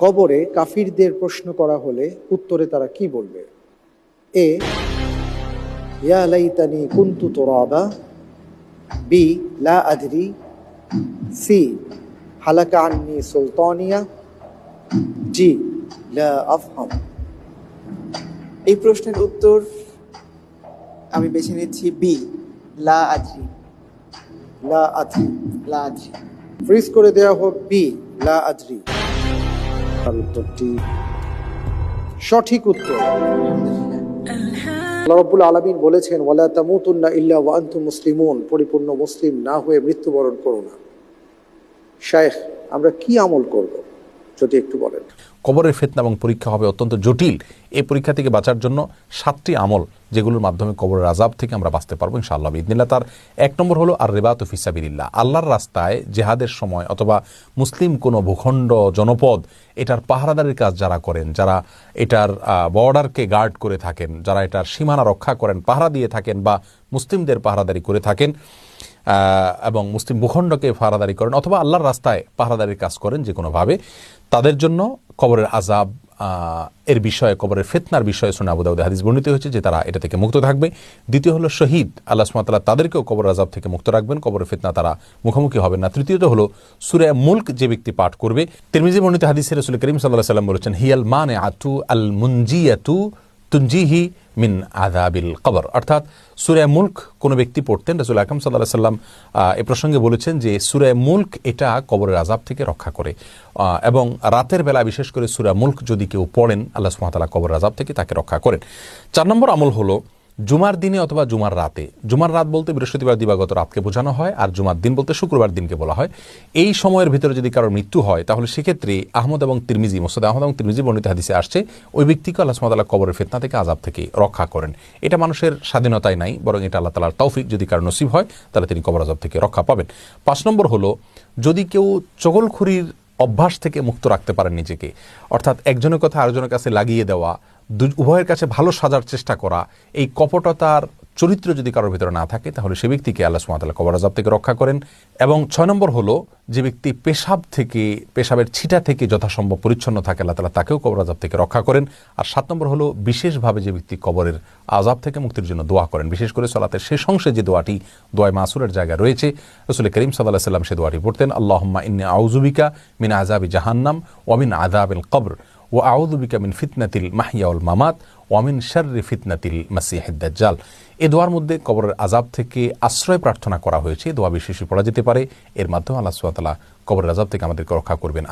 কবরে কাফিরদের প্রশ্ন করা হলে উত্তরে তারা কি বলবে? এ, ইয়া লাইতানি কুনতু তুরাবা। বি, লা আদরি। সি, হালাকা সুলতানিয়া। জি, লা আফহাম। এই প্রশ্নের উত্তর আমি বেছে নিচ্ছি বি, লা আদ্রি। লা আদরি, লা আদ্রি। ফ্রিজ করে দেওয়া হোক বি, লা আদরি। তার উত্তরটি সঠিক উত্তর। রব্বুল আলমিন বলেছেন, ওয়ালা তামুতুন্না ইল্লা ওয়া আনতুম মুসলিমুন পরিপূর্ণ মুসলিম না হয়ে মৃত্যুবরণ করো না। শায়েখ, আমরা কি আমল করব? যদি একটু বলেন। কবরের ফেতনা এবং পরীক্ষা হবে অত্যন্ত জটিল। এই পরীক্ষা থেকে বাঁচার জন্য সাতটি আমল, যেগুলোর মাধ্যমে কবরের আজাব থেকে আমরা বাঁচতে পারব, ইনশাআল্লাহ ইদিনিল্লা তার এক নম্বর হলো আর রেবাত ফিসাবিল্লাহ আল্লাহর রাস্তায় জেহাদের সময় অথবা মুসলিম কোনো ভূখণ্ড, জনপদ, এটার পাহারাদারির কাজ যারা করেন, যারা এটার বর্ডারকে গার্ড করে থাকেন, যারা এটার সীমানা রক্ষা করেন, পাহারা দিয়ে থাকেন বা মুসলিমদের পাহারাদারি করে থাকেন এবং মুসলিম ভূখণ্ডকে পাহারাদারি করেন অথবা আল্লাহর রাস্তায় পাহারাদারির কাজ করেন যে কোনোভাবে, তাদের জন্য কবরের আজাব এর বিষয়ে, কবরের ফেতনার বিষয়ে শুনে আবু হাদিস বর্ণিত হয়েছে যে তারা এটা থেকে মুক্ত থাকবে। দ্বিতীয় হলো শহীদ। আল্লাহ সুমাতাল্লাহ তাদেরকেও কবর আজাব থেকে মুক্ত রাখবেন। কবরের ফেতনা তারা মুখোমুখি হবেন না। তৃতীয়ত হলো সুরে মুল্ক যে ব্যক্তি পাঠ করবে, তিরমিজি বর্ণিত হাদিসে রসুল করিম সাল্লাহ সাল্লাম বলেছেন, হিয়াল মানে আতু আল মুনজিয়াতু তুনজিহি মিন আদাবিল কবর। অর্থাৎ সুরায় মুল্ক কোনো ব্যক্তি পড়তেন, রসুল আকরম সাল্লাহ সাল্লাম এ প্রসঙ্গে বলেছেন যে সুরে মুল্ক এটা কবরের আজাব থেকে রক্ষা করে। এবং রাতের বেলা বিশেষ করে সুরা মুল্ক যদি কেউ পড়েন, আল্লাহ সুমাতালা কবর আজাব থেকে তাকে রক্ষা করেন। চার নম্বর আমল হলো জুমার দিনে অথবা জুমার রাতে। জুমার রাত বলতে বৃহস্পতিবার, দিবাগত রাতকে বোঝানো হয়, আর জুমার দিন বলতে শুক্রবার দিনকে বলা হয়। এই সময়ের ভিতরে যদি কারোর মৃত্যু হয়, তাহলে সেক্ষেত্রে আহমদ এবং তিরমিজি, মোসাদ আহমদ এবং তিরমিজি বর্ণিত হাদিসে আসছে, ওই ব্যক্তিকে আল্লাহ সুমাতাল্লাহ কবরের ফেতনা থেকে আজাব থেকে রক্ষা করেন। এটা মানুষের স্বাধীনতায় নাই, বরং এটা আল্লাহ তালার তৌফিক, যদি কারও নসিব হয়, তাহলে তিনি কবর আজাব থেকে রক্ষা পাবেন। পাঁচ নম্বর হলো, যদি কেউ চগলখুরির অভ্যাস থেকে মুক্ত রাখতে পারেন নিজেকে, অর্থাৎ একজনের কথা আরেকজনের কাছে লাগিয়ে দেওয়া উভয়ের কাছে ভালো সাজার চেষ্টা করা, এই কপটতার চরিত্র যদি কারোর ভিতরে না থাকে, তাহলে সে ব্যক্তিকে আল্লাহ সুমাতাল্লাহ কবর আজাব থেকে রক্ষা করেন। এবং ছয় নম্বর হলো, যে ব্যক্তি পেশাব থেকে, পেশাবের ছিটা থেকে যথাসম্ভব পরিচ্ছন্ন থাকে, আল্লাহ তালা তাকেও কবর আজাব থেকে রক্ষা করেন। আর সাত নম্বর হলো, বিশেষভাবে যে ব্যক্তি কবরের আজাব থেকে মুক্তির জন্য দোয়া করেন, বিশেষ করে সলাতের শেষ অংশে যে দোয়াটি দোয়ায় মাসুরের জায়গায় রয়েছে, রসুল করিম সাল্লাহ সাল্লাম সে দোয়াটি পড়তেন, আল্লাহম্মা ইন্নে আউজুবিকা মিন আজাবি জাহান্নাম ওয়ামিন আজাবিল কবর। ও আউদুবিকা মিন ফিতনাতিল মাহিয়াউল মামাত ওয়ামিন শার্রি ফিতনাতিল মাসিহিদ্দাজ্জাল এ দোয়ার মধ্যে কবরের আজাব থেকে আশ্রয় প্রার্থনা করা হয়েছে। দোয়া বিশেষে পড়া যেতে পারে। এর মাধ্যমে আল্লাহ সুয়াতালা কবরের আজাব থেকে আমাদেরকে রক্ষা করবেন।